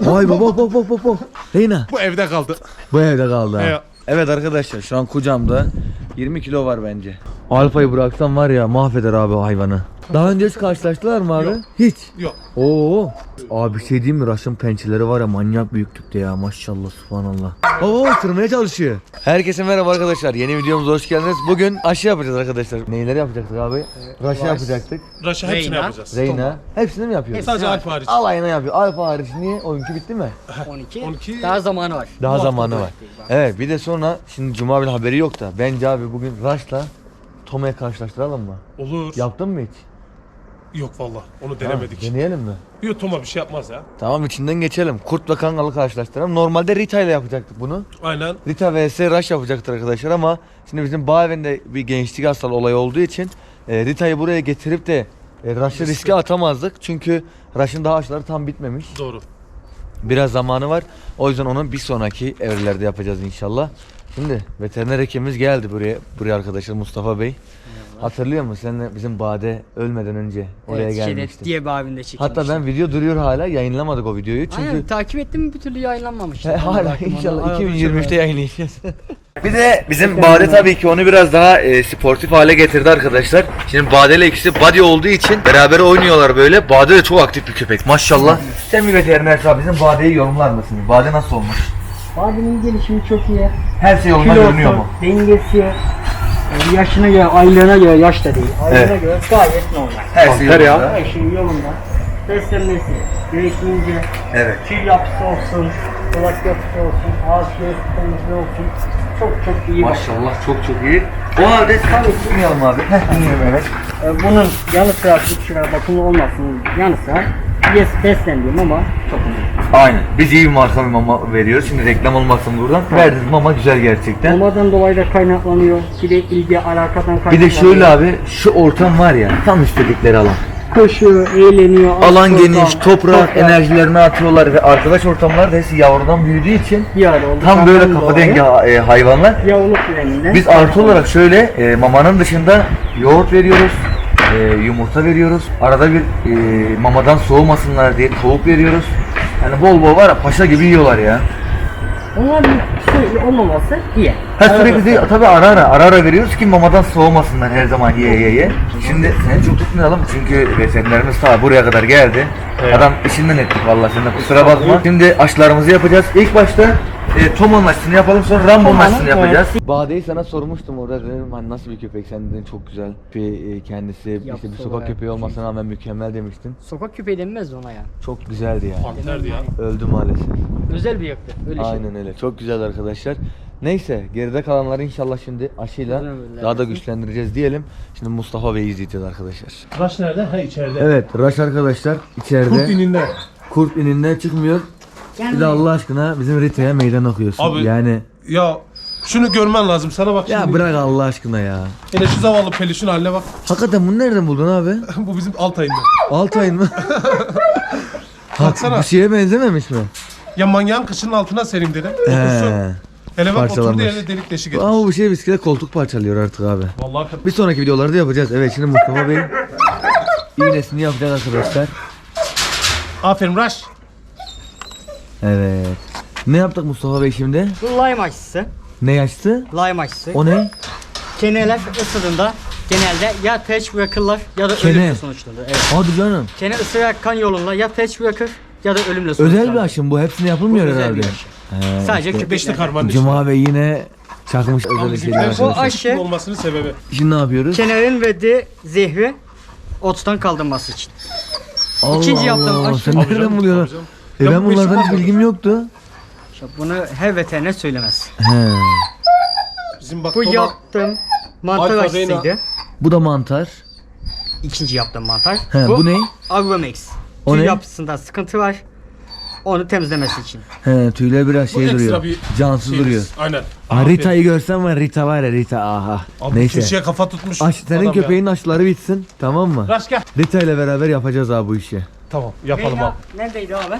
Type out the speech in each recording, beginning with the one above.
Vay baba bak bak bak bak. Reyna. Bu evde kaldı. Bu evde kaldı ha. Evet. Evet arkadaşlar şu an kucağımda 20 kilo var bence. Alfa'yı bıraksam var ya mahveder abi hayvanı. Daha önce hiç karşılaştılar mı abi? Yok. Hiç. Yok. Oo. Abi bir şey diyeyim mi? Raş'ın pençeleri var ya manyak büyüklükte ya maşallah subhanallah. Oo ısırmaya çalışıyor. Herkese merhaba arkadaşlar. Yeni videomuza hoş geldiniz. Bugün aşı yapacağız arkadaşlar. Neyleri yapacaktık abi? Raş'ı yapacaktık. Raşa hepsini Reyna. yapacağız. Reyna. Hepsini mi yapıyoruz? Sadece Alfa hariç. Alayına yapıyor. Alfa hariç niye? Oyuncu bitti mi? 12. 12. Daha zamanı var. Daha zamanı var. Evet bir de sonra şimdi Cuma bir haberi yok da bence abi bugün Raş'la Toma'ya karşılaştıralım mı? Olur. Yaptın mı hiç? Yok valla. Onu denemedik. deneyelim mi? Yok Toma bir şey yapmaz ya. Tamam içinden geçelim. Kurt ve Kangal'ı karşılaştıralım. Normalde Rita ile yapacaktık bunu. Aynen. Rita vs Rush yapacaktır arkadaşlar ama şimdi bizim bağ evinde bir gençlik hastalığı olayı olduğu için e, Rita'yı buraya getirip de e, Rush'ı riske atamazdık. Çünkü Rush'ın daha aşıları tam bitmemiş. Doğru. Biraz zamanı var. O yüzden onu bir sonraki evrelerde yapacağız inşallah. Şimdi veteriner hekimimiz geldi buraya buraya arkadaşlar Mustafa Bey. Hatırlıyor musun? Seninle bizim Bade ölmeden önce oraya evet, Şeref gelmişti. diye bir abimde çekilmişti. Hatta ben video duruyor hala yayınlamadık o videoyu çünkü Aynen, takip ettim mi bir türlü yayınlanmamış. He, hala inşallah Arada 2023'te şöyle- yayınlayacağız. bir de bizim Bade tabii ki onu biraz daha e, sportif hale getirdi arkadaşlar. Şimdi Bade ile ikisi body olduğu için beraber oynuyorlar böyle. Bade de çok aktif bir köpek maşallah. Sen bir veteriner abi bizim Bade'yi yorumlar mısın? Bade nasıl olmuş? Abinin gelişimi çok iyi. Her şey yolunda Kilosu, görünüyor mu? dengesi, e, yaşına göre, aylığına göre, yaş da değil. Aylığına Evet. göre gayet normal. Her şey yolunda. Her şey yolunda. Beslenmesi, gerekince, Evet. tüy yapısı olsun, kulak yapısı olsun, ağız temizliği olsun. Çok çok iyi. bak. Maşallah çok çok iyi. O halde tabii ki dinleyelim abi. Heh dinliyorum evet. E, bunun yanı sıra bu sıra bakımlı olmasının yanı sıra yes, beslendiğim ama çok önemli. Aynen. Biz iyi bir marka bir mama veriyoruz. Şimdi reklam olmasın buradan. Verdiğiniz mama güzel gerçekten. Olmadan dolayı da kaynaklanıyor. Bir de ilgi alakadan kaynaklanıyor. Bir de şöyle abi şu ortam var ya tam istedikleri alan. Koşuyor, eğleniyor. Alan ortam, geniş, toprak, enerjilerini atıyorlar ve arkadaş ortamlar da hepsi yavrudan büyüdüğü için oldu. tam böyle kafa dengi e, hayvanlar. Yavruluk düzeninden. Biz artı olarak şöyle e, mamanın dışında yoğurt veriyoruz, e, yumurta veriyoruz. Arada bir e, mamadan soğumasınlar diye tavuk veriyoruz. Yani bol bol var ya paşa gibi yiyorlar ya. Onların sürekli olmaması iyi. Ha sürekli Arada- değil, tabii ara ara ara ara veriyoruz ki mamadan soğumasınlar her zaman ye ye ye. Şimdi seni çok tutmayalım çünkü veterinerimiz ta buraya kadar geldi. Adam işinden ettik vallahi sen de kusura bakma. Şimdi aşılarımızı yapacağız. İlk başta e, Tom'un aşısını yapalım sonra Rambo'nun Tom'un, aşısını yapacağız. evet. Bade'yi sana sormuştum orada dedim hani nasıl bir köpek sen dedin çok güzel. Bir, e, kendisi işte bir sokak olarak köpeği olmasına rağmen mükemmel demiştin. Sokak köpeği denmez ona ya. Çok güzeldi yani. Panterdi ya. Öldü maalesef. Özel bir yaktı. Öyle şey. Aynen öyle. Çok güzel arkadaşlar. Neyse geride kalanları inşallah şimdi aşıyla ömürler daha da güçlendireceğiz diyelim. Şimdi Mustafa Bey'i izleyeceğiz arkadaşlar. Raş nerede? Ha içeride. Evet Raş arkadaşlar içeride Kurt ininde. kurt ininden çıkmıyor. Bir de Allah aşkına bizim Rita'ya meydan okuyorsun. Abi- yani Ya şunu görmen lazım. Sana bak ya şimdi. bırak Allah aşkına ya. Hele şu zavallı peluşun haline bak. Hakikaten bunu nereden buldun abi? Bu bizim alt ayında. Altay'ın mı? Baksana. bu şeye benzememiş mi? Ya manyağın kışının altına sereyim dedim. Otursun. He. Hele bak oturduğu parçalanmış. yerde delik deşik etmiş. Ama bu şey bisiklet koltuk parçalıyor artık abi. Vallahi Bir sonraki videolarda yapacağız. Evet şimdi Mustafa Bey iğnesini yapacak arkadaşlar. Aferin Raş. Evet. Ne yaptık Mustafa Bey şimdi? Bu lime aşısı. Ne yaştı? Lime aşısı. O ne? Keneler ısırdığında genelde ya felç bırakırlar ya da Kene. ölümle sonuçlanır. Evet. Hadi canım. Kene ısırarak kan yoluyla ya felç bırakır ya da ölümle sonuçlanır. Özel bir aşı mı bu? Hepsini yapılmıyor Bu özel herhalde. bir aşı. He, Sadece işte. Beşli işi. Cuma Bey yine çakmış özel Bizim şeyler bu arkadaşlar. aşı- olmasının sebebi. Şimdi ne yapıyoruz? Kenerin verdiği zehri ottan kaldırması için. Allah İkinci yaptığım Allah, aşı- Sen Tabii nereden canım, buluyorsun? tabii canım. E Ya ben bu bunlardan hiç bilgim yoktu. İşte bunu her veteriner söylemez. He. Bizim bak Bu Toma- yaptığım mantar Alfa, aşısıydı. Bu da mantar. İkinci yaptığım mantar. He, bu, ne? Agromex. O Tüy ne? yapısında sıkıntı var. Onu temizlemesi için. He, tüyler biraz Bu şey ekstra duruyor. bir Cansız şeyimiz. duruyor. Aynen. Ha, Rita'yı görsen var Rita var ya Rita aha. Abi Neyse. keçiye kafa tutmuş. Aş, senin adam ya. köpeğin aşıları bitsin tamam mı? Raş gel. Rita ile beraber yapacağız abi bu işi. Tamam yapalım abi. Neredeydi abi?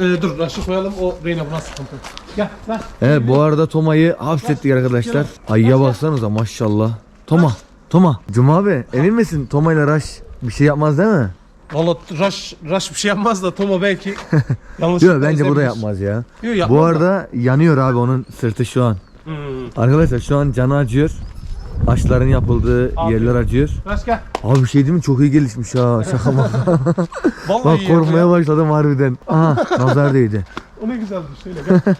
Ee, dur Raş'ı koyalım o Reyna buna sıkıntı. Gel Raş. Evet bu arada Toma'yı hapsettik arkadaşlar. Ayıya baksanıza maşallah. Toma, Toma. Cuma abi emin misin Toma ile Raş bir şey yapmaz değil mi? Valla Rush, Rush bir şey yapmaz da Tomo belki yanlış Yok bence bu da yapmaz ya. Yok Bu da. arada yanıyor abi onun sırtı şu an. Hmm. Arkadaşlar şu an canı acıyor. Aşıların yapıldığı Abi. yerler acıyor. Gel. Abi bir şey değil mi? Çok iyi gelişmiş ha. Şaka mı? Vallahi Bak iyi ya. korkmaya başladım harbiden. Aha nazar değdi. O ne güzeldi şöyle gel.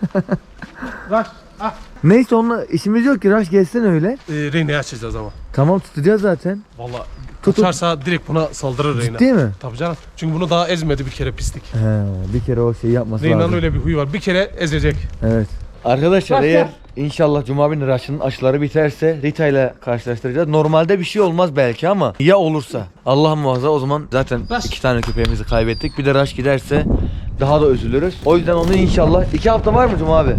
Rush. Ah. Neyse onunla işimiz yok ki. Raş gelsin öyle. Ee, Reyna'yı açacağız ama. Tamam tutacağız zaten. Valla Tut- kaçarsa direkt buna saldırır Reyna. Ciddi mi? Tabii canım. Çünkü bunu daha ezmedi bir kere pislik. He, bir kere o şeyi yapması Reyna'nın lazım. öyle bir huyu var. Bir kere ezecek. Evet. Arkadaşlar Bak eğer inşallah Cuma günü Raş'ın aşıları biterse Rita ile karşılaştıracağız. Normalde bir şey olmaz belki ama ya olursa Allah muhafaza o zaman zaten Raş. iki tane köpeğimizi kaybettik. Bir de Raş giderse daha da üzülürüz. O yüzden onu inşallah iki hafta var mı Cuma abi?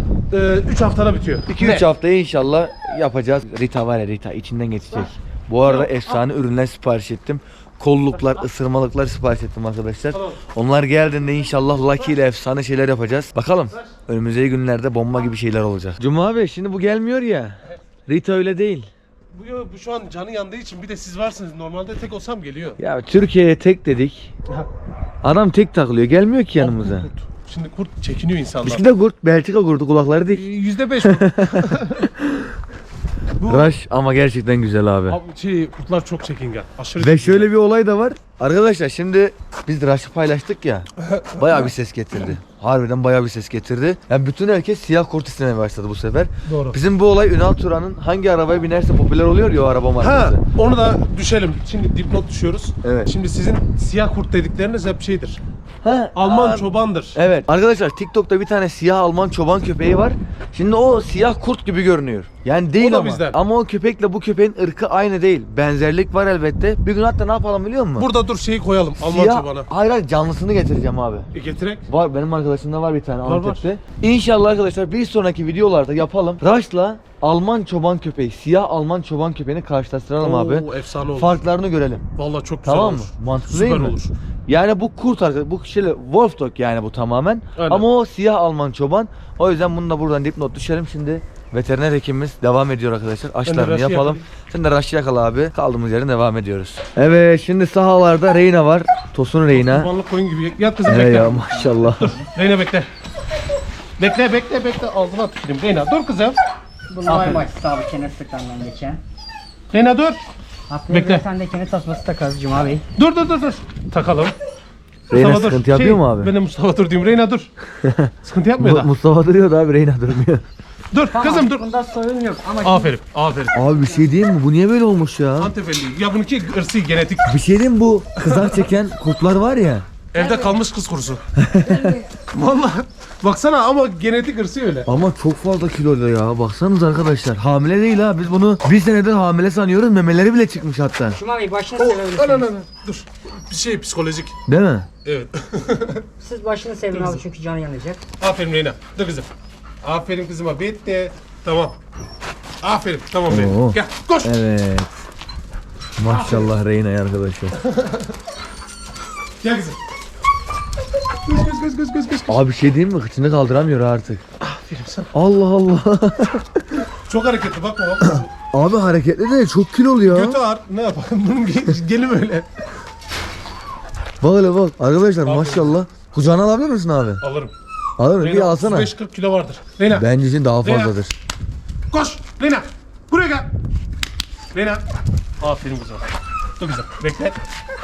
3 haftada bitiyor. 2-3 haftaya inşallah yapacağız. Rita var ya Rita içinden geçecek. Bu arada efsane ürünler sipariş ettim. Kolluklar, ısırmalıklar sipariş ettim arkadaşlar. Onlar geldiğinde inşallah Lucky ile efsane şeyler yapacağız. Bakalım. Önümüzdeki günlerde bomba gibi şeyler olacak. Cuma abi şimdi bu gelmiyor ya. Rita öyle değil. Bu, bu şu an canı yandığı için bir de siz varsınız. Normalde tek olsam geliyor. Ya Türkiye'ye tek dedik. Adam tek takılıyor. Gelmiyor ki yanımıza. Şimdi kurt çekiniyor insanlar. Bizimki de kurt. Belçika kurdu. Kulakları dik. Yüzde beş kurt. bu Rush ama gerçekten güzel abi. abi, şey, kurtlar çok çekingen. Aşırı Ve şöyle bir olay da var. Arkadaşlar şimdi biz Rush'ı paylaştık ya. Bayağı bir ses getirdi. Harbiden bayağı bir ses getirdi. Yani bütün herkes siyah kurt istemeye başladı bu sefer. Doğru. Bizim bu olay Ünal Turan'ın hangi arabaya binerse popüler oluyor ya o araba Ha, markası. onu da düşelim. Şimdi dipnot düşüyoruz. Evet. Şimdi sizin siyah kurt dedikleriniz hep şeydir. Ha, Alman aa, çobandır. Evet. Arkadaşlar TikTok'ta bir tane siyah Alman çoban köpeği var. Şimdi o siyah kurt gibi görünüyor. Yani değil O da ama. bizden. Ama o köpekle bu köpeğin ırkı aynı değil. Benzerlik var elbette. Bir gün hatta ne yapalım biliyor musun? Burada dur şeyi koyalım. Alman siyah, çobanı. hayır hayır canlısını getireceğim abi. E, getirek. Var benim arkadaşımda var bir tane Var, var. Antep'te. İnşallah arkadaşlar bir sonraki videolarda yapalım. Raş'la Alman çoban köpeği, siyah Alman çoban köpeğini karşılaştıralım abi. Oo, efsane olur. Farklarını görelim. Vallahi çok güzel Tamam mı? olur. Mantıklı Süper değil mi? olur. Yani bu kurt arkadaş, bu kişiyle Wolf Dog yani bu tamamen. Aynen. Ama o siyah Alman çoban. O yüzden bunu da buradan dipnot düşelim. Şimdi veteriner hekimimiz devam ediyor arkadaşlar. Aşılarını Raş'ı yapalım. yakalayayım. Sen de Raş'ı yakala abi. Kaldığımız yerden devam ediyoruz. Evet şimdi sahalarda Reyna var. Tosun Reyna. Kurbanlık koyun gibi. Yat kızım Evet bekle. ya maşallah. Reyna bekle. Bekle bekle bekle. Ağzına tüküreyim. Reyna dur kızım. Bu normal açısı abi kenar sıkandan geçen. Reyna dur. Haftaya Bekle. bir tane de kenar tasması takarız Cuma Bey. Dur dur dur dur. Takalım. Reyna Mustafa dur. sıkıntı yapıyor Şey, mu abi? Ben de Mustafa dur diyeyim. Reyna dur. Sıkıntı yapmıyor Mu- da. Mustafa duruyor da abi Reyna durmuyor. Dur kızım dur. Bunda sorun yok ama şimdi Aferin. Aferin. Abi bir şey diyeyim mi? Bu niye böyle olmuş ya? Antepeli. Ya bununki ırsı genetik. Bir şey diyeyim mi? bu kızak çeken kurtlar var ya. Evde kalmış kız kurusu. Vallahi baksana ama genetik ırsı öyle. Ama çok fazla kilolu ya. Baksanıza arkadaşlar. Hamile değil ha. Biz bunu bir senedir hamile sanıyoruz. Memeleri bile çıkmış hatta. Cuma Bey başını Ana ana sevebilirsiniz. ana. Dur. Bir şey psikolojik. Değil mi? Evet. Siz başını sevin abi çünkü canı yanacak. Aferin Reyna. Dur kızım. Aferin kızıma. Bitti. Tamam. Aferin. Tamam benim. Oo. Gel koş. Evet. Maşallah Reyna'ya arkadaşlar. Gel kızım. Göz göz göz göz. Abi bir şey diyeyim mi? Kıçını kaldıramıyor artık. Aferin sana. Allah Allah. Çok hareketli bakma bakma. Abi hareketli de çok kilolu ya. Götü ağır. Ne yapalım? Bunun gel- gelim öyle. Bak hele bak. Arkadaşlar maşallah. Kucağına alabilir misin abi? Alırım. Alır mı? Bir Reyna alsana. 35-40 kilo vardır. Reyna Bence için daha Reyna. fazladır. koş. Reyna. Buraya gel. Reyna. Aferin kızım. Dur kızım. Bekle.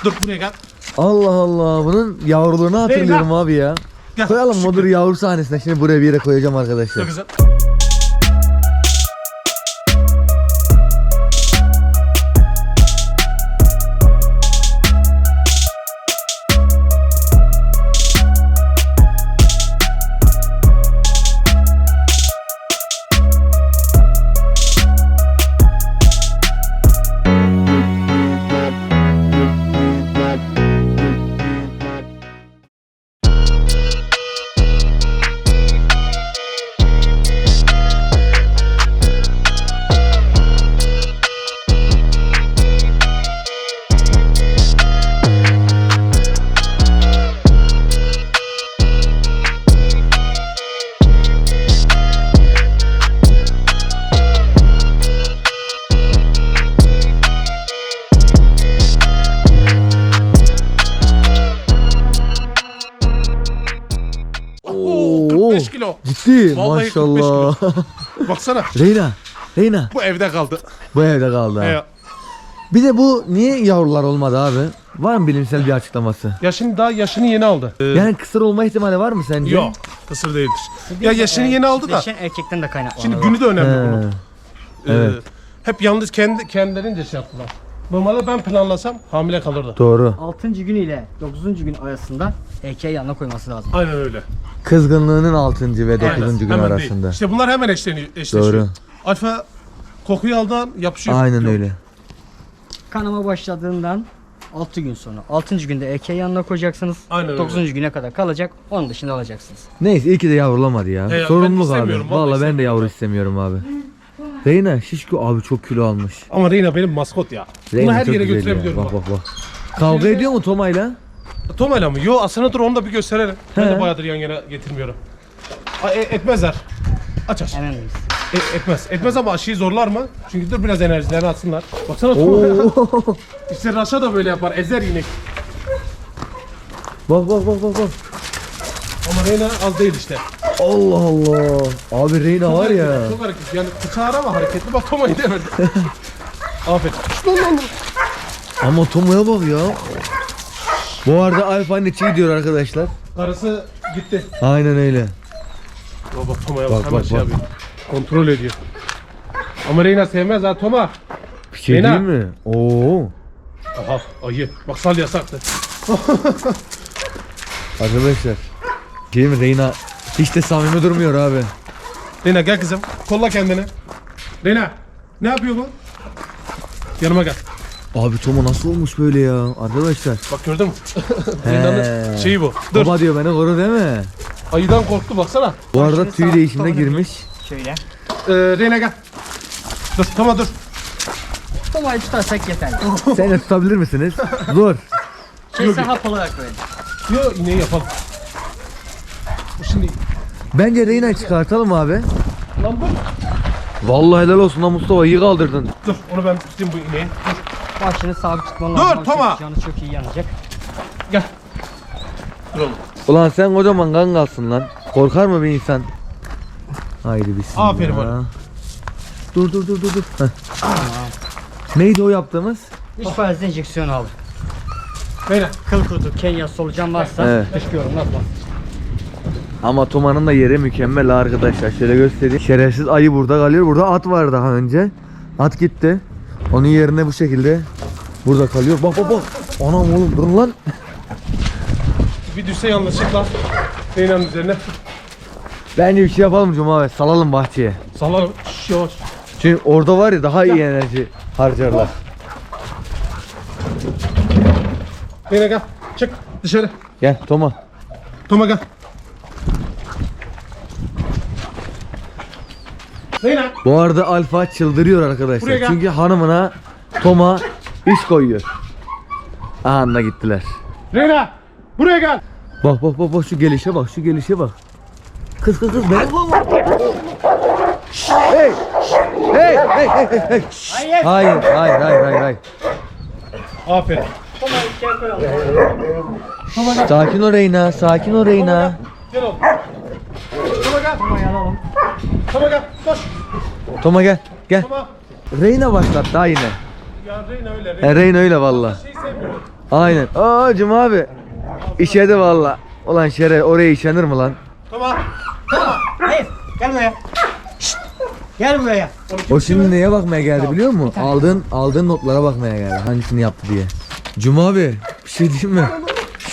Dur buraya gel. Allah Allah. Bunun yavruluğunu hatırlıyorum abi ya. Gel. Koyalım Şükür. modur yavru sahnesine. Şimdi buraya bir yere koyacağım arkadaşlar. Dur kızım. Vallahi maşallah. Baksana. Reyna. Reyna. Bu evde kaldı. Bu evde kaldı. ha. Ee, Bir de bu niye yavrular olmadı abi? Var mı bilimsel bir açıklaması? ya şimdi daha yaşını yeni aldı. Ee, Yani kısır olma ihtimali var mı sence? Yok. Kısır değildir. Ya yaşını yeni aldı da. Çiftleşen erkekten de kaynaklanıyor. Şimdi günü de önemli bunun. Ee, Evet. hep yalnız kendi kendilerince şey yaptılar. Normalde ben planlasam hamile kalırdı. Doğru. 6. gün ile 9. gün arasında erkeği yanına koyması lazım. Aynen öyle. Kızgınlığının 6. ve 9. Aynen. gün Hemen arasında. Değil. İşte bunlar hemen eşleniyor, eşleşiyor. Doğru. Alfa kokuyu aldan yapışıyor. Aynen Yok. öyle. Kanama başladığından 6 gün sonra 6. günde erkeği yanına koyacaksınız. Aynen öyle. 9. güne kadar kalacak. Onun dışında alacaksınız. Neyse iyi ki de yavrulamadı ya. He ya, ben Sorumluluk abi. istemiyorum, vallahi Vallahi ben de istemiyorum yavru ya. istemiyorum abi. Reyna şişko abi çok kilo almış. Ama Reyna benim maskot ya. Reyna Bunu her çok yere güzel ya. götürebiliyorum. Bak Bak, bak bak. Kavga ediyor mu Toma'yla? Toma'yla mı? Yo aslında dur onu da bir gösterelim. Ben He. de bayağıdır yan yana getirmiyorum. A, e- etmezler. Aç aç. Hemen? E- etmez. Etmez ama aşıyı zorlar mı? Çünkü dur biraz enerjilerini atsınlar. Baksana Toma'ya. Oo. işte Raşa da böyle yapar. Ezer inek. bak bak bak bak bak. Ama Reyna az değil işte. Allah Allah. Abi Reyna var ya. Hareketli, Çok hareketli. Yani bıçağı ama hareketli. Bak Toma'yı demedi. Aferin. Lan lan. Ama Toma'ya bak ya. Bu arada Alfa'nın içi gidiyor arkadaşlar. Karısı gitti. Aynen öyle. Bak bak Toma'ya Bak, bak. Hemen bak, şey bak. yapıyor. Kontrol ediyor. Ama Reyna sevmez ha Toma. Bir şey Reyna. değil mi? Oo. Aha ayı. Bak sal yasaktı. Arkadaşlar. Şey mi Reyna hiç de samimi durmuyor abi. Reyna gel kızım. Kolla kendini. Reyna. Ne yapıyor bu? Yanıma gel. Abi Toma nasıl olmuş böyle ya arkadaşlar. Bak gördün mü? Reyna'nın şeyi bu. Dur. Baba diyor beni koru değil mi? Ayıdan korktu baksana. Bu arada tüy değişimine girmiş. Şöyle. Ee, Reyna gel. Dur Toma dur. Tomayı tutarsak yeterli. Sen de tutabilir misiniz? Zor. Şeyse hap olarak böyle. Yo ineği yapalım. Bu şimdi Bence Reyna'yı çıkartalım abi. lan dur. Vallahi helal olsun lan Mustafa iyi kaldırdın. Dur onu ben tutayım bu ineği. Dur. Başını sabit tutman Dur, lazım. Yoksa Toma! Canı çok iyi yanacak. Gel. Dur oğlum. Ulan sen kocaman kan kalsın lan. Korkar mı bir insan? Haydi bismillah. Aferin bana. Dur dur dur dur dur. Heh. Neydi o yaptığımız? Üç faizli enjeksiyon aldı. Reyna. Kıl kurutu, Kenya, solucan varsa Evet. dışkıyorum nasıl bas. Ama Toma'nın da yeri mükemmel arkadaşlar. Şöyle göstereyim. Şerefsiz ayı burada kalıyor. Burada at var daha önce. At gitti. Onun yerine bu şekilde burada kalıyor. Bak bak bak. Anam oğlum durun lan. Bir düşse yanlışlıkla Reyna'nın üzerine Bence bir şey yapalım Cuma abi. Salalım bahçeye. sallarım. Şş, yavaş. Çünkü orada var ya daha iyi enerji harcarlar. Reyna gel. Çık dışarı. Gel Toma. Toma gel. Bu arada Alfa çıldırıyor arkadaşlar. Çünkü hanımına Toma iş koyuyor. Anla gittiler. Reyna. Buraya gel. Bak bak bak bak şu gelişe bak şu gelişe bak. Kız kız kız ben Hey! Hey! Hey! Hey! Hey! Hayır. Hayır hayır hayır hayır hayır. Aferin. Sakin ol Reyna, sakin ol Reyna. Gel oğlum. Toma gel. Tomayı alalım. Toma gel. Koş. Toma gel, gel. Toma. Reyna başlat daha yine. Ya Reyna öyle. Reyna E, Reyna öyle valla. Aynen. Aa Cuma abi. İşedi valla. Ulan şere oraya işenir mi lan? Toma. Hayır. Gel buraya. Şşt. Gel buraya. O şimdi neye bakmaya geldi biliyor musun? Aldığın aldığın notlara bakmaya geldi. Hangisini yaptı diye. Cuma abi bir şey diyeyim mi?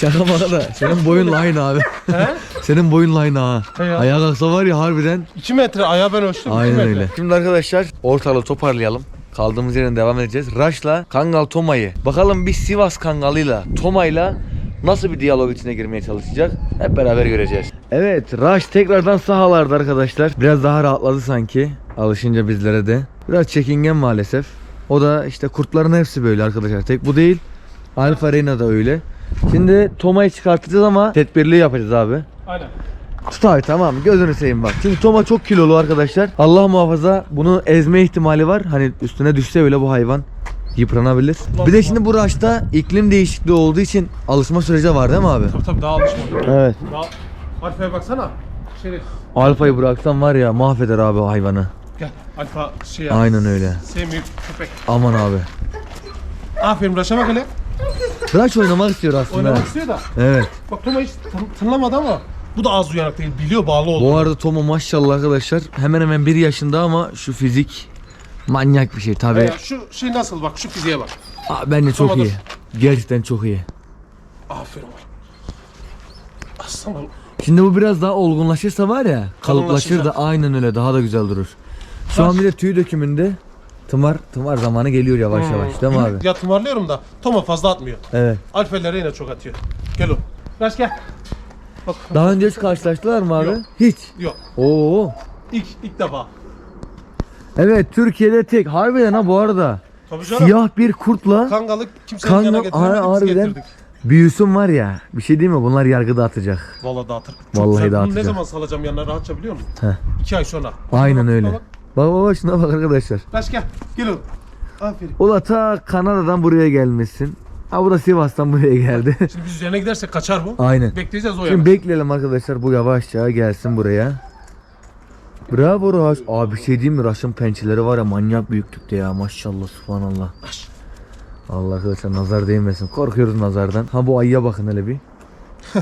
Şaka maka da senin boyun aynı abi. He? senin boyun aynı ha. He ya. Ayağa kalksa var ya harbiden. 2 metre ayağı ben ölçtüm. Aynen metre. öyle. Şimdi arkadaşlar ortalığı toparlayalım. Kaldığımız yerden devam edeceğiz. Raş'la Kangal Toma'yı. Bakalım bir Sivas Kangal'ıyla Toma'yla nasıl bir diyalog içine girmeye çalışacak? Hep beraber göreceğiz. Evet Raş tekrardan sahalarda arkadaşlar. Biraz daha rahatladı sanki. Alışınca bizlere de. Biraz çekingen maalesef. O da işte kurtların hepsi böyle arkadaşlar. Tek bu değil. Alfa Arena da öyle. Şimdi Toma'yı çıkartacağız ama tedbirli yapacağız abi. Aynen. Tut abi tamam gözünü seveyim bak. Çünkü Toma çok kilolu arkadaşlar. Allah muhafaza bunu ezme ihtimali var. Hani üstüne düşse bile bu hayvan yıpranabilir. Bir de şimdi bu raşta iklim değişikliği olduğu için alışma süreci var değil mi abi? Tabii tabii daha alışmadım. Evet. Daha Alfa'ya baksana. Şerif. Alfa'yı bıraksam var ya mahveder abi hayvanı. Gel. Alfa şey Aynen öyle. Sevmiyor köpek. Aman abi. Aferin Raş'a bak hele. Raş oynamak istiyor aslında. Oynamak istiyor da. Evet. Bak Toma hiç tın- tınlamadı ama bu da az uyanık değil. Biliyor bağlı oldu. Bu arada Tomo maşallah arkadaşlar hemen hemen bir yaşında ama şu fizik manyak bir şey tabi. Ya şu şey nasıl bak şu fiziğe bak. Bence çok Tomo'dur. iyi. Gerçekten çok iyi. Aferin. Aslan oğlum. Şimdi bu biraz daha olgunlaşırsa var ya kalıplaşır da Kalınlaşacak. aynen öyle daha da güzel durur. Şu an bir de tüy dökümünde tımar tımar zamanı geliyor yavaş yavaş değil mi abi? Ya tımarlıyorum da Toma fazla atmıyor. Evet. Alfelere yine çok atıyor. Gel oğlum. Raş gel. Bak. Daha önce hiç karşılaştılar mı abi? Yok. Hiç. Yok. Oo. İlk, ilk defa. Evet Türkiye'de tek. Harbiden ha bu arada. Tabii canım. Siyah bir kurtla Kangalık kimsenin Kangal- yanına getirmedik. Har- biz harbiden. getirdik. büyüsün var ya. Bir şey değil mi? Bunlar yargıda atacak. Vallahi dağıtır. Çok Vallahi güzel. Bunu dağıtacak. ne zaman salacağım yanına rahatça biliyor musun? Heh. İki ay sonra. Aynen Bak, öyle. bak, Bak bak bak şuna bak arkadaşlar. Raş gel. Gel oğlum. Aferin. Ula ta Kanada'dan buraya gelmişsin. Ha bu da Sivas'tan buraya geldi. Şimdi biz üzerine gidersek kaçar bu. Aynen. Bekleyeceğiz o Şimdi yana. bekleyelim arkadaşlar bu yavaşça gelsin buraya. Bravo Raş. Abi bir şey diyeyim mi? Raş'ın pençeleri var ya manyak büyüklükte ya maşallah subhanallah. Raş. Allah arkadaşlar nazar değmesin. Korkuyoruz nazardan. Ha bu ayıya bakın hele bir.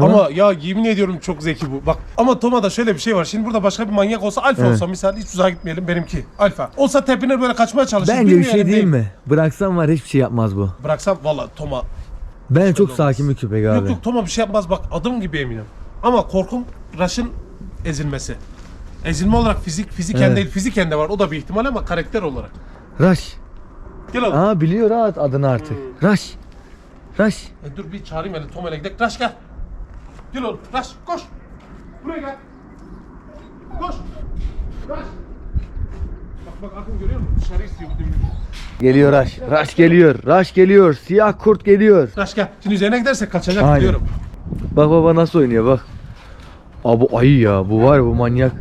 tamam. Ama ya yemin ediyorum çok zeki bu. Bak ama Toma'da şöyle bir şey var. Şimdi burada başka bir manyak olsa alfa Evet. olsa misal hiç uzağa gitmeyelim benimki. Alfa. Olsa tepine böyle kaçmaya çalışır. Bence bir şey diyeyim mi? Bıraksam var hiçbir şey yapmaz bu. Bıraksam valla Toma. Ben çok olmaz. sakin bir köpek abi. Yok yok Toma bir şey yapmaz bak adım gibi eminim. Ama korkum Rush'ın ezilmesi. Ezilme olarak fizik fiziken Evet. değil fiziken de var o da bir ihtimal ama karakter olarak. Raş. Gel oğlum. Aa biliyor ha adını artık. Raş. Raş. E, dur bir çağırayım hele Toma'yla gidelim. Rush gel. Gel oğlum Rush koş. Buraya gel. Koş. Rush. Bak bak Akın görüyor musun? Dışarı istiyor bu. Geliyor Raş. Raş geliyor. Raş geliyor. Siyah kurt geliyor. Rush gel. Şimdi üzerine gidersek kaçacak Aynen. biliyorum. Bak baba nasıl oynuyor bak. Aa bu ayı ya. Bu var ya, bu manyak.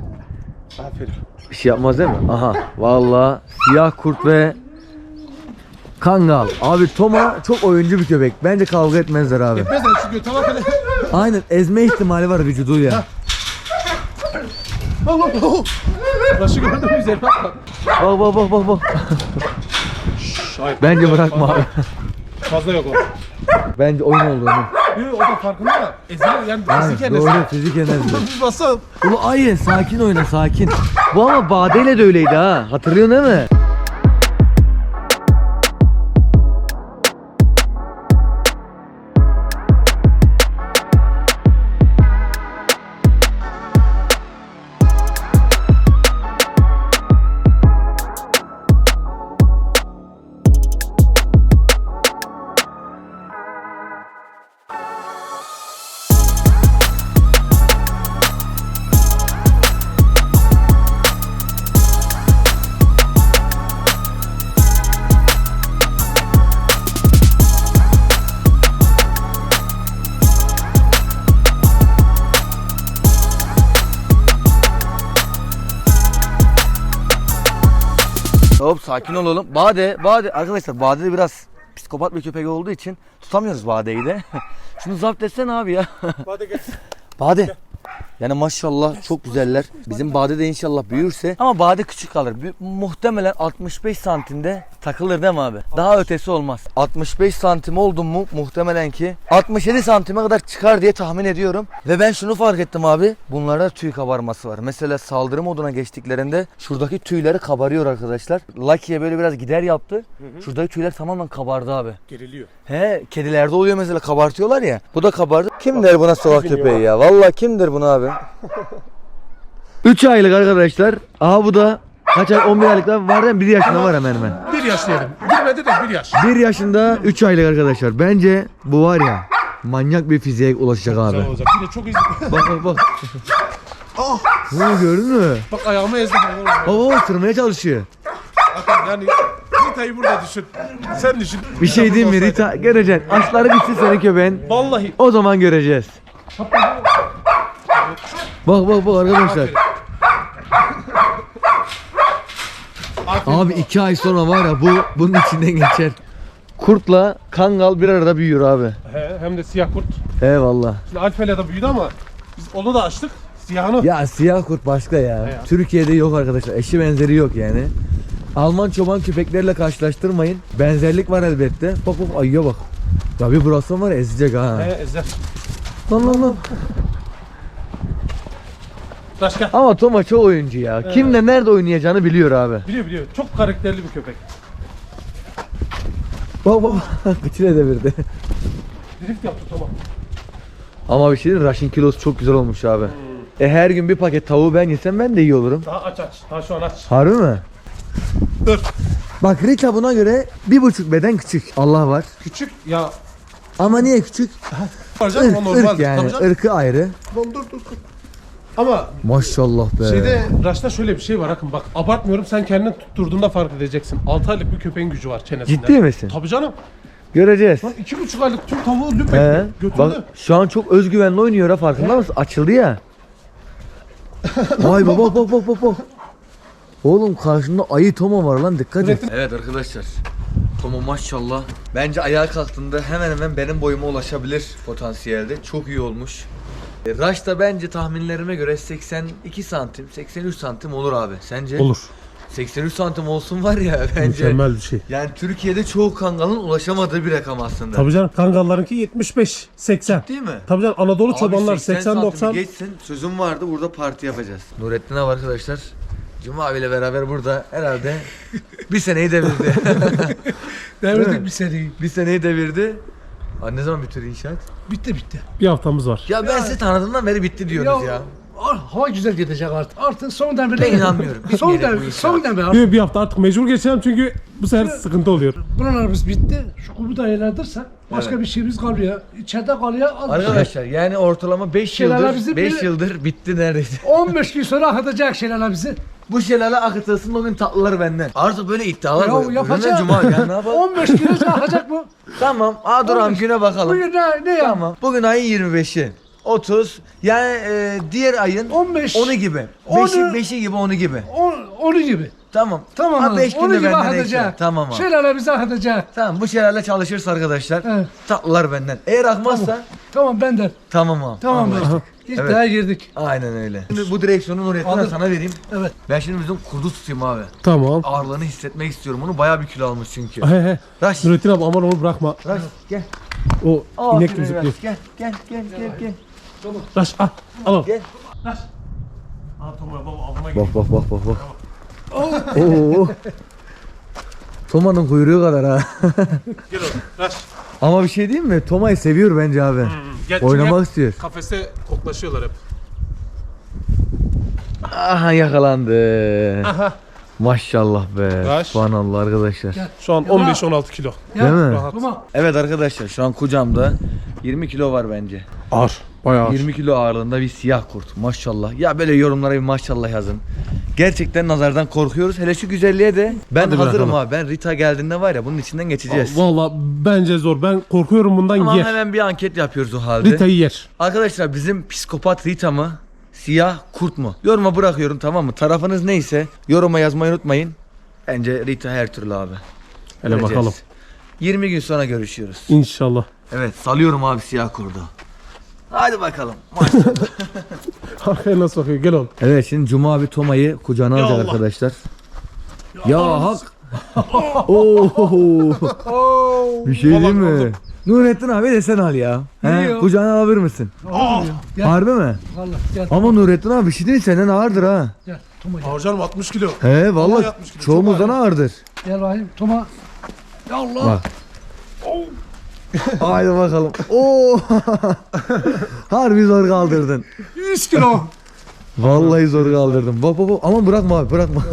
Aferin. Bir şey yapmaz değil mi? Aha. Vallahi siyah kurt ve Kangal. Abi Toma çok oyuncu bir köpek. Bence kavga etmezler abi. Etmez de şu göte bak hele. Aynen ezme ihtimali var vücuduyla. Allah Allah. Rush'ı gördün mü üzerine. Bak bak bak bak bak. Şşş, hayır. Bence bırakma abi. Fazla yok o. Bence oyun olduğunu. Yok o da farkında da ezilir yani Aynen, fiziken doğru fizik enerji. Bir Ulu ayı sakin oyna sakin. Bu ama Bade'yle de öyleydi ha. Hatırlıyorsun değil mi? Hop sakin ol oğlum. Bade, Bade. Arkadaşlar Bade de biraz psikopat bir köpek olduğu için tutamıyoruz Bade'yi de. Şunu zapt etsene abi ya. Hadi gel. Bade. Yani maşallah çok güzeller. Bizim Bade de inşallah büyürse ama Bade küçük kalır. Muhtemelen 65 santimde takılır değil mi abi? Daha ötesi olmaz. 65 santim oldum mu muhtemelen ki 67 santime kadar çıkar diye tahmin ediyorum. Ve ben şunu fark ettim abi. Bunlarda tüy kabarması var. Mesela saldırı moduna geçtiklerinde şuradaki tüyleri kabarıyor arkadaşlar. Lucky'ye böyle biraz gider yaptı. Şuradaki tüyler tamamen kabardı abi. Geriliyor. He kedilerde oluyor mesela kabartıyorlar ya. Bu da kabardı. Kim der buna sokak köpeği ya? Vallahi kimdir bunu abi? 3 aylık arkadaşlar. Aha bu da kaç ay 11 aylıklar var değil mi? 1 yaşında var hemen hemen. Bir yaş diyelim. Girmedi de bir yaş. 1 yaşında 3 aylık arkadaşlar. Bence bu var ya manyak bir fiziğe ulaşacak abi. Güzel olacak. Bir de çok ezdi. Bak bak bak. Ah! Bunu gördün mü? Bak ayağımı ezdi. Baba ısırmaya çalışıyor. Bakın yani Rita'yı burada düşün. Sen düşün. Bir şey diyeyim mi Rita? Göreceksin. Aşkları bitsin senin köpeğin. Vallahi. O zaman göreceğiz. Bak bak bak arkadaşlar. Aferin. Abi iki ay sonra var ya bu bunun içinden geçer. Kurtla kangal bir arada büyüyor abi. He, hem de siyah kurt. Eyvallah. Şimdi Alfa'yla da büyüdü ama biz onu da açtık. Siyahını. Ya siyah kurt başka ya. Ya. Türkiye'de yok arkadaşlar. Eşi benzeri yok yani. Alman çoban köpeklerle karşılaştırmayın. Benzerlik var elbette. Bak bak ayıya bak. Ya bir burası var ya, ezecek ha. He ezer. Lan lan lan. Gel. Ama Toma çok oyuncu ya. Kimle nerede oynayacağını biliyor abi. Biliyor biliyor. Çok karakterli bir köpek. Bak bak bak. Kıçına devirdi. Drift yaptı tamam. Ama bir şey değil Rush'ın kilosu çok güzel olmuş abi. E her gün bir paket tavuğu ben yesem ben de iyi olurum. Daha aç aç. Daha şu an aç. Harbi mi? Dur. Bak Rita buna göre bir buçuk beden küçük. Allah var. Küçük ya. Ama niye küçük? Irk, ırk yani. Irkı ayrı. Dur dur dur. Ama Maşallah be. şeyde Raş'ta şöyle bir şey var Akın bak abartmıyorum sen kendini tutturduğunda fark edeceksin. 6 aylık bir köpeğin gücü var çenesinde. Ciddi misin? Tabii canım. Göreceğiz. Lan 2,5 aylık tüm tavuğu lüp He. etti. Götürdü. Bak şu an çok özgüvenli oynuyor ha farkında mısın? Açıldı ya. Vay baba bak bak bak bak. Oğlum karşında ayı Tomo var lan dikkat et. Evet arkadaşlar. Tomo maşallah. Bence ayağa kalktığında hemen hemen benim boyuma ulaşabilir potansiyelde. Çok iyi olmuş. E, Rush da bence tahminlerime göre 82 santim, 83 santim olur abi. Sence? Olur. 83 santim olsun var ya bence. Mükemmel bir şey. Yani Türkiye'de çoğu kangalın ulaşamadığı bir rakam aslında. Tabii canım kangallarınki 75 80. Değil mi? Tabii canım Anadolu Abi çobanlar 80 80 santimi 90. Geçsin sözüm vardı burada parti yapacağız. Nurettin abi arkadaşlar. Cuma abiyle beraber burada herhalde bir seneyi devirdi. Devirdik bir seriyi. bir seneyi devirdi. Aa, ne zaman bitiyor inşaat? Bitti bitti. Bir haftamız var. Ya ben sizi tanıdığımdan beri bitti diyorsunuz ya. ar- Hava güzel gidecek artık. Artık son devirde. Ben inanmıyorum. son Bitmeyecek bu devir. Son devir. artık. Bir, bir hafta artık mecbur geçeceğim çünkü bu sefer sıkıntı oluyor. Buralarımız bitti. Şu kubu da yerlerdirse başka Evet. bir şeyimiz kalıyor. İçeride kalıyor. az bir şey. Arkadaşlar yani ortalama 5 Şelale yıldır bizi 5 bir- yıldır bitti neredeyse. 15 gün sonra akıtacak şeyler bizi. Bu şelale akıtılsın o gün tatlılar benden. Artık böyle iddialar Ya koyuyor. yapacağım. Cuma ya ne yapalım? 15 gün sonra akacak bu. tamam. Aa dur abi güne bakalım. Bugün ne, ne ya? Tamam. Bugün ayın 25'i. 30. Yani e, diğer ayın 15. 10'u gibi. Onu- 5'i 5'i gibi 10'u gibi. On, onu gibi. Tamam. Tamam. Ha 5 onu günde gibi benden ekstra. akıtacak. Tamam abi. Şeyler bizi akıtacak. Tamam bu şelale çalışırsa arkadaşlar Evet. tatlılar benden. Eğer akmazsa Tamam benden. tamam abi. Tamam Anlaştık. İlk Evet. daha girdik. Aynen öyle. Şimdi bu direksiyonu Nurettin'e Aldım. sana vereyim. Evet. Ben şimdi bizim kurdu tutayım abi. Tamam. Ağırlığını hissetmek istiyorum. Onu bayağı bir kilo almış çünkü. He he. Raş. Nurettin abi aman onu bırakma. Raş gel. O inek Raş, müzikli. Gel gel gel gel gel. Raş al. Al. Gel. Raş. Aa tamam baba avına Bak bak bak bak bak. Oo. Toma'nın kuyruğu kadar ha. Gel oğlum. Raş. Ama bir şey diyeyim mi? Toma'yı seviyor bence abi. Gel. Oynamak istiyor. Kafeste koklaşıyorlar hep. Aha yakalandı. Aha. Maşallah be. Baş. Subhanallah arkadaşlar. Şu an 15-16 kilo. Değil mi? Rahat. Evet arkadaşlar şu an kucağımda 20 kilo var bence. Ağır. Bayağı ağır. 20 kilo ağırlığında bir siyah kurt. Maşallah. Ya böyle yorumlara bir maşallah yazın. Gerçekten nazardan korkuyoruz. Hele şu güzelliğe de ben Hadi hazırım bırakalım. abi. Ben Rita geldiğinde var ya bunun içinden geçeceğiz. Valla bence zor. Ben korkuyorum bundan Ama yer. hemen bir anket yapıyoruz o halde. Rita'yı yer. Arkadaşlar bizim psikopat Rita mı? Siyah kurt mu? Yoruma bırakıyorum tamam mı? Tarafınız neyse yoruma yazmayı unutmayın. Bence Rita her türlü abi. Hele Göreceğiz. bakalım. 20 gün sonra görüşüyoruz. İnşallah. Evet salıyorum abi siyah kurdu. Hadi bakalım. Maşallah. Arkaya nasıl bakıyor? Gel oğlum. evet şimdi Cuma abi Toma'yı kucağına Ya alacak Allah. arkadaşlar. Ya, hak. Oo. Bir şey değil mi? Nurettin abi de sen al ya. He? Geliyor. Kucağına alabilir misin? Gel. Harbi mi? Vallahi gel. Ama Nurettin abi bir şey değil senden ağırdır ha. Gel. Toma gel. Ağır canım 60 kilo. He vallahi Vallahi 60 kilo, çoğumuzdan ağırdır. Gel bakayım. Toma. Ya Allah. Bak. Haydi bakalım. Oo. Harbi zor kaldırdın. 100 kilo. Vallahi zor kaldırdım. Bak bak bak. Aman bırakma abi bırakma.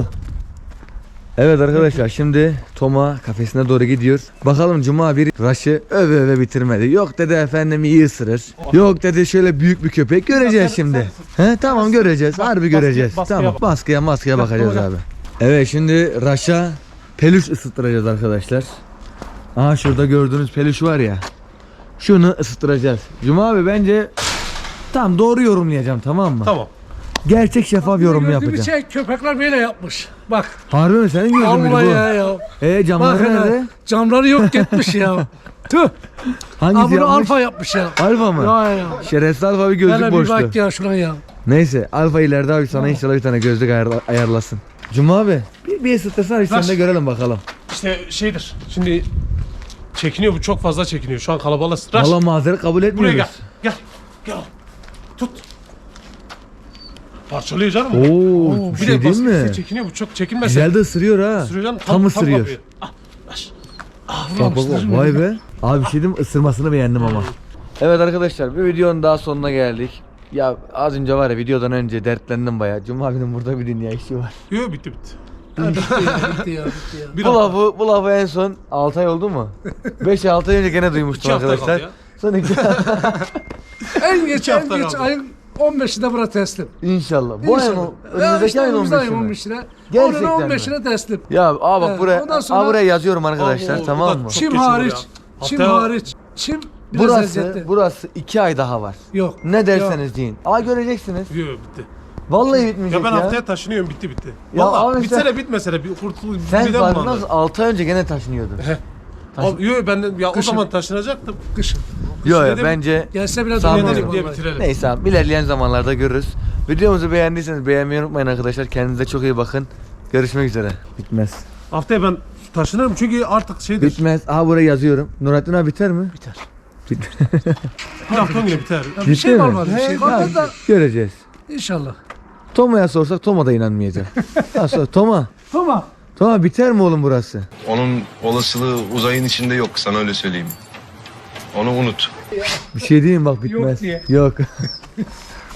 Evet arkadaşlar şimdi Toma kafesine doğru gidiyor. Bakalım Cuma bir Raş'ı öve öve bitirmedi. Yok dedi efendim iyi ısırır. Yok dedi şöyle büyük bir köpek. Göreceğiz şimdi. He tamam göreceğiz. Harbi göreceğiz. Tamam baskıya maskıya bakacağız abi. Evet şimdi Raş'a peluş ısıttıracağız arkadaşlar. Aha şurada gördüğünüz peluş var ya. Şunu ısıttıracağız. Cuma abi bence tam doğru yorumlayacağım tamam mı? Tamam. Gerçek şeffaf yorum yapacağım. Şey, köpekler böyle yapmış. Bak. Harbi mi senin gördüğün müydü Allah bu? ya ya. E camları Bak nerede? hele. Camları yok gitmiş ya. Tüh. Hangisi Ha bunu yapmış? alfa yapmış ya. Alfa mı? Ya ya. Şerefsiz alfa bir gözlük Hele bir boştu. bak ya şuna ya. Neyse alfa ileride abi sana inşallah bir tane gözlük ayarla- ayarlasın. Cuma abi bir, bir ısıtırsana biz Ver. sen de görelim bakalım. İşte şeydir. Şimdi çekiniyor bu çok fazla çekiniyor. Şu an kalabalığız. Raş. Valla mazeret kabul Buraya etmiyoruz. gel. Gel. Gel. Tut. Parçalıyor canım. Oo, bir Bir şey de değil mi? bir çekiniyor bu çok çekinmez. Güzel de ısırıyor ha. Isırıyor canım. Tam ısırıyor. kapıyor. Ah, Raş. Ah, Bak bak bak vay be. Abi bir şey diyeyim mi? ısırmasını beğendim ama. Evet arkadaşlar bir videonun daha sonuna geldik. Ya az önce var ya videodan önce dertlendim bayağı. Cuma abinin burada bir dünya işi var. Yok bitti bitti. Bitti ya, bitti ya, bitti ya. Bir bu hafta. lafı, bu lafı en son 6 ay oldu mu? 5-6 ay önce gene duymuştum İki hafta arkadaşlar. Son iki En geç, İki en hafta geç kaldı. ayın 15'inde bura teslim. İnşallah. Bu ayın İnşallah. o- Ya önümüzdeki işte ayın önümüzde 15'ine. ayın 15'ine. Gerçekten Onun mi? 15'ine teslim. Ya aa bak buraya, ondan aa sonra- buraya yazıyorum arkadaşlar Oo, bu tamam mı? çok Çim geç olur hariç. ya. Çim Haftaya- hariç. Çim biraz Burası, eziyetli. burası 2 ay daha var. Yok. Ne derseniz deyin. Aa göreceksiniz. Yok bitti. Vallahi bitmeyecek Ya ya. ben haftaya taşınıyorum bitti bitti. Ya Valla abi bitse de bitmese de bir kurtul Sen midem bulandı. mısın? 6 ay önce gene taşınıyordun. Abi, Yok ben de ya o Kışın. zaman taşınacaktım. Kışın. Yok ya dedim- bence Gelse bile Sağ olun. diye vallahi. bitirelim. neyse abi ilerleyen zamanlarda görürüz. Videomuzu beğendiyseniz beğenmeyi unutmayın arkadaşlar. Kendinize çok iyi bakın. Görüşmek üzere. Bitmez. Haftaya ben taşınırım çünkü artık şeydir. Bitmez. Aha buraya yazıyorum. Nurattin abi biter mi? Biter. Bir hafta yine biter. Ya bir şey mi? kalmadı. Bir şey da Göreceğiz. inşallah. Toma'ya sorsak Toma da inanmayacak. ya sor Toma. Tamam. Toma biter mi oğlum burası? Onun olasılığı uzayın içinde yok sana öyle söyleyeyim. Onu unut. Bir şey diyeyim bak bitmez. diye. Yok.